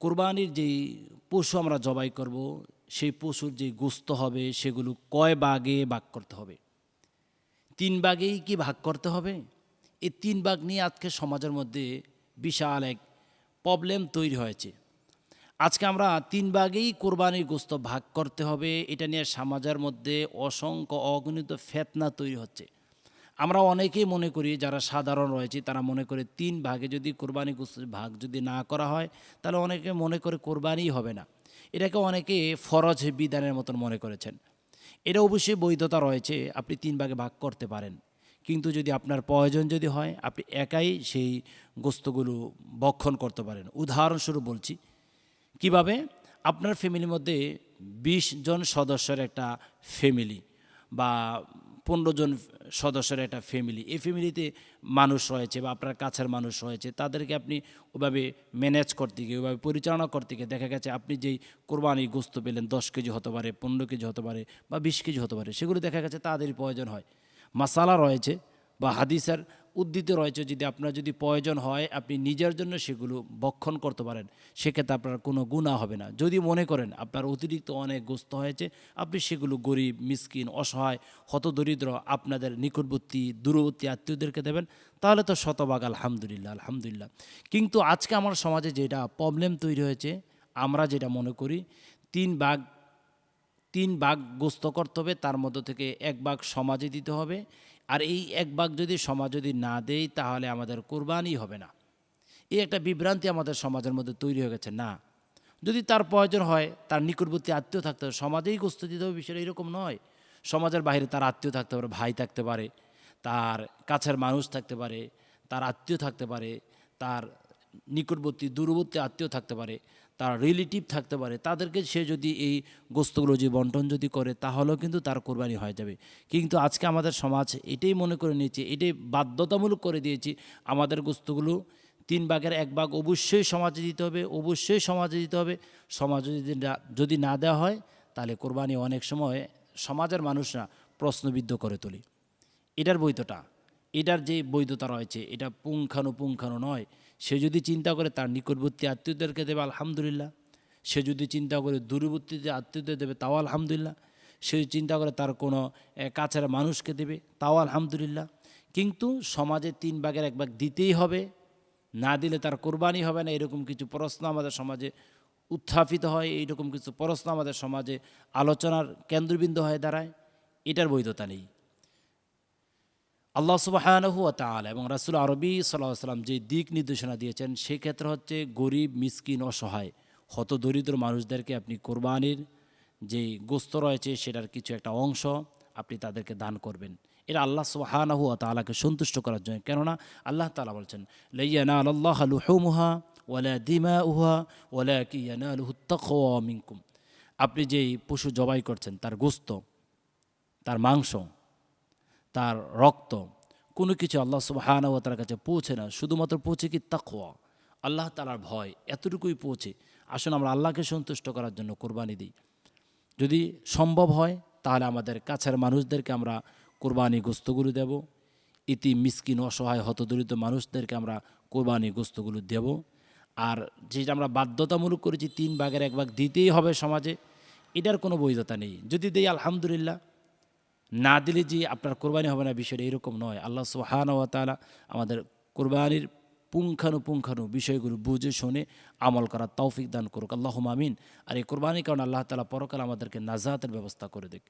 কোরবানির যেই পশু আমরা জবাই করব, সেই পশুর যে গুস্ত হবে, সেগুলো কয় বাগে ভাগ করতে হবে? তিন ভাগেই কি ভাগ করতে হবে? এই তিন ভাগ নিয়ে আজকে সমাজের মধ্যে বিশাল এক প্রবলেম তৈরি হয়েছে। আজকে আমরা তিন ভাগেই কোরবানির গোস্ত ভাগ করতে হবে, এটা নিয়ে সমাজের মধ্যে অসংখ্য অগণিত ফেতনা তৈরি হচ্ছে। আমরা অনেকেই মনে করি, যারা সাধারণ রয়েছে, তারা মনে করে তিন ভাগে যদি কোরবানি ভাগ যদি না করা হয়, তাহলে অনেকে মনে করে কোরবানিই হবে না। এটাকে অনেকে ফরজ বিধানের মতন মনে করেছেন। এটা অবশ্যই বৈধতা রয়েছে, আপনি তিন ভাগে ভাগ করতে পারেন। কিন্তু যদি আপনার প্রয়োজন যদি হয়, আপনি একাই সেই গোস্তগুলো বক্ষণ করতে পারেন। উদাহরণস্বরূপ বলছি, কীভাবে? আপনার ফ্যামিলির মধ্যে বিশ জন সদস্যের একটা ফ্যামিলি বা পনেরো জন সদস্যের একটা ফ্যামিলি এই ফ্যামিলিতে মানুষ রয়েছে বা আপনার কাছের মানুষ রয়েছে, তাদেরকে আপনি ওভাবে ম্যানেজ করতে গিয়ে, ওভাবে পরিচালনা করতে গিয়ে দেখা গেছে আপনি যেই কোরবানি গোস্ত পেলেন, দশ কেজি হতে পারে, পনেরো কেজি হতে পারে বা বিশ কেজি হতে পারে, সেগুলো দেখা গেছে তাদেরই প্রয়োজন হয়। মাসালা রয়েছে বা হাদিসের উদ্ধৃত রয়েছে, যদি আপনার যদি প্রয়োজন হয়, আপনি নিজের জন্য সেগুলো বক্ষণ করতে পারেন, সেক্ষেত্রে আপনার কোনো গুণা হবে না। যদি মনে করেন আপনার অতিরিক্ত অনেক গ্রস্ত হয়েছে, আপনি সেগুলো গরিব, মিসকিন, অসহায়, হতদরিদ্র, আপনাদের নিকটবর্তী, দূরবর্তী আত্মীয়দেরকে দেবেন, তাহলে তো শতভাগ আলহামদুলিল্লাহ আলহামদুলিল্লাহ। কিন্তু আজকে আমার সমাজে যেটা প্রবলেম তৈরি হয়েছে, আমরা যেটা মনে করি, তিন ভাগ তিন ভাগ গোস্ত করতে হবে, তার মধ্য থেকে এক ভাগ সমাজে দিতে হবে। আর এই এক ভাগ যদি সমাজ যদি না দেয়, তাহলে আমাদের কোরবানি হবে না। এই একটা বিভ্রান্তি আমাদের সমাজের মধ্যে তৈরি হয়ে গেছে, না। যদি তার প্রয়োজন হয়, তার নিকটবর্তী আত্মীয় থাকতে হবে, সমাজেই গোস্ত দিতে হবে, বিষয়টা এরকম নয়। সমাজের বাইরে তার আত্মীয় থাকতে পারে, ভাই থাকতে পারে, তার কাছের মানুষ থাকতে পারে, তার আত্মীয় থাকতে পারে, তার নিকটবর্তী, দূরবর্তী আত্মীয় থাকতে পারে তার রিলেটিভ থাকতে পারে, তাদেরকে সে যদি এই গোস্তগুলো, যে বন্টন যদি করে, তাহলেও কিন্তু তার কোরবানি হয়ে যাবে। কিন্তু আজকে আমাদের সমাজ এটাই মনে করে নিয়েছে, এটাই বাধ্যতামূলক করে দিয়েছি, আমাদের গোস্তগুলো তিন ভাগের এক ভাগ অবশ্যই সমাজে দিতে হবে, অবশ্যই সমাজে দিতে হবে। সমাজে যদি যদি না দেওয়া হয়, তাহলে কোরবানি অনেক সময় সমাজের মানুষরা প্রশ্নবিদ্ধ করে তোলে। এটার বৈধতা। এটার যে বৈধতা রয়েছে, এটা পুঙ্খানুপুঙ্খানু নয়। সে যদি চিন্তা করে তার নিকটবর্তী আত্মীয়দেরকে দেবে, আলহামদুলিল্লাহ। সে যদি চিন্তা করে দূরবর্তী যে আত্মীয়দের দেবে, তাও আলহামদুলিল্লাহ। সে চিন্তা করে তার কোনো কাছের মানুষকে দেবে, তাও আলহামদুলিল্লাহ। কিন্তু সমাজে তিন ভাগের এক ভাগ দিতেই হবে। না দিলে তার কোরবানি হবে না। এরকম কিছু প্রশ্ন আমাদের সমাজে উত্থাপিত হয়। এইরকম কিছু প্রশ্ন আমাদের সমাজে আলোচনার কেন্দ্রবিন্দু হয়ে দাঁড়ায়। এটার বৈধতা নেই। আল্লাহ সুবাহানহু তালা এবং রাসুল আরবি সাল্লাহ সাল্লাম যে দিক নির্দেশনা দিয়েছেন, সেক্ষেত্রে হচ্ছে গরিব, মিসকিন, অসহায় হত দরিদ্র মানুষদেরকে আপনি কোরবানির যে গোস্ত রয়েছে সেটার কিছু একটা অংশ আপনি তাদেরকে দান করবেন। এটা আল্লাহ সুবাহানহু তালাকে সন্তুষ্ট করার জন্য। কেননা আল্লাহ তালা বলছেন লাইয়ানা আল্লাহ লুহুমুহা ওয়ালা দিমা উহা ওয়ালা কিয়ানা লুহুত্তাকুম আপনি যেই পশু জবাই করছেন, তার গোস্ত, তার মাংস তার রক্ত। কোনো কিছু আল্লাহ সুবাহানা ও তার কাছে পৌঁছে না, শুধুমাত্র পৌঁছে কি তাকোয়া আল্লাহ তালার ভয়, এতটুকুই পৌঁছে। আসুন আমরা আল্লাহকে সন্তুষ্ট করার জন্য কোরবানি দিই। যদি সম্ভব হয়, তাহলে আমাদের কাছের মানুষদেরকে আমরা কোরবানি গোস্তগুলো দেব। ইতি মিসকিন, অসহায়, হতদরিদ্র মানুষদেরকে আমরা কোরবানি গোস্তগুলো দেব। আর যেটা আমরা বাধ্যতামূলক করেছি, তিন ভাগের এক ভাগ দিতেই হবে সমাজে, এটার কোনো বৈধতা নেই। যদি দেই, আলহামদুলিল্লাহ না দিলে যে আপনার কোরবানি হবে না, বিষয়টা এরকম নয়। আল্লাহ সোহান ও তালা আমাদের কোরবানির পুঙ্খানু পুঙ্খানু বিষয়গুলো বুঝে, শুনে আমল করা তৌফিক দান করুক। আল্লাহ মামিন আর এই কোরবানির কারণে আল্লাহ তালা পরকাল আমাদেরকে নাজাতের ব্যবস্থা করে দেখ